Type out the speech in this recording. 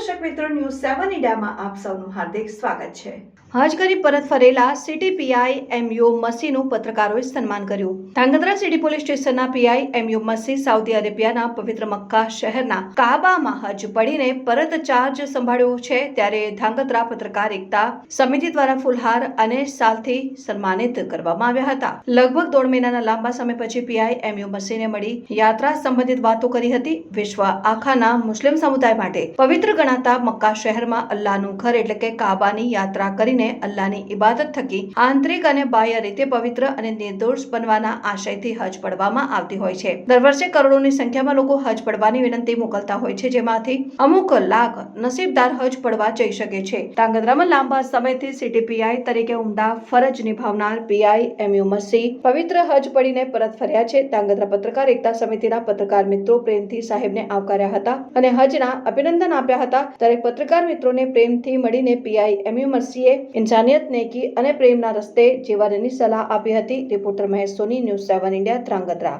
મીડિયામાં આપ સૌનું હાર્દિક સ્વાગત છે. હજ પરત ફરેલા સિટી પીઆઈ એમયુ મસીનું પત્રકારોએ સન્માન કર્યું. ધાંગધ્રા સિટી પોલીસ સ્ટેશનના પીઆઈ એમયુ મસી સાઉદી અરેબિયાના પવિત્ર મક્કા શહેરના કાબામાં હજ પડીને પરત ચાર્જ સંભાળ્યો છે ત્યારે ધાંગધ્રા પત્રકાર એકતા સમિતિ દ્વારા ફુલહાર અને સાલથી સન્માનિત કરવામાં આવ્યા હતા. લગભગ દોઢ મહિનાના લાંબા સમય પછી પીઆઈ એમયુ મસીને મળી યાત્રા સંબંધિત વાતો કરી હતી. વિશ્વ આખાના મુસ્લિમ સમુદાય માટે પવિત્ર ગણાતા મક્કા શહેરમાં અલ્લાહનું ઘર એટલે કે કાબાની યાત્રા કરીને અલ્લાહની ઇબાદત થકી આંતરિક અને બાહ્ય રીતે પવિત્ર અને નિર્દોષ બનવાના આશયથી હજ પડવામાં આવતી હોય છે. દર વર્ષે કરોડોની સંખ્યામાં લોકો હજ પડવાની વિનંતી મોકલતા હોય છે, જેમાંથી અમુક લાખ નસીબદાર હજ પડવા જઈ શકે છે. ધ્રાંગધ્રામાં લાંબા સમયથી સીટીપીઆઈ તરીકે ઉમદા ફરજ નિભાવનાર પીઆઈ એમયુ મસી પવિત્ર હજ પડીને પરત ફર્યા છે. ધ્રાંગધ્રા પત્રકાર એકતા સમિતિના પત્રકાર મિત્રો પ્રેમથી સાહેબને આવકાર્યા હતા અને હજના અભિનંદન આપ્યા હતા. હતા ત્યારે પત્રકાર મિત્રોને પ્રેમથી મળીને પીઆઈ એમયુ મરસીએ ઇન્સાનિયત નેકી અને પ્રેમના રસ્તે જીવાદની સલાહ આપી હતી. Reporter Mahesh Soni, news seven India, Dhrangadhra.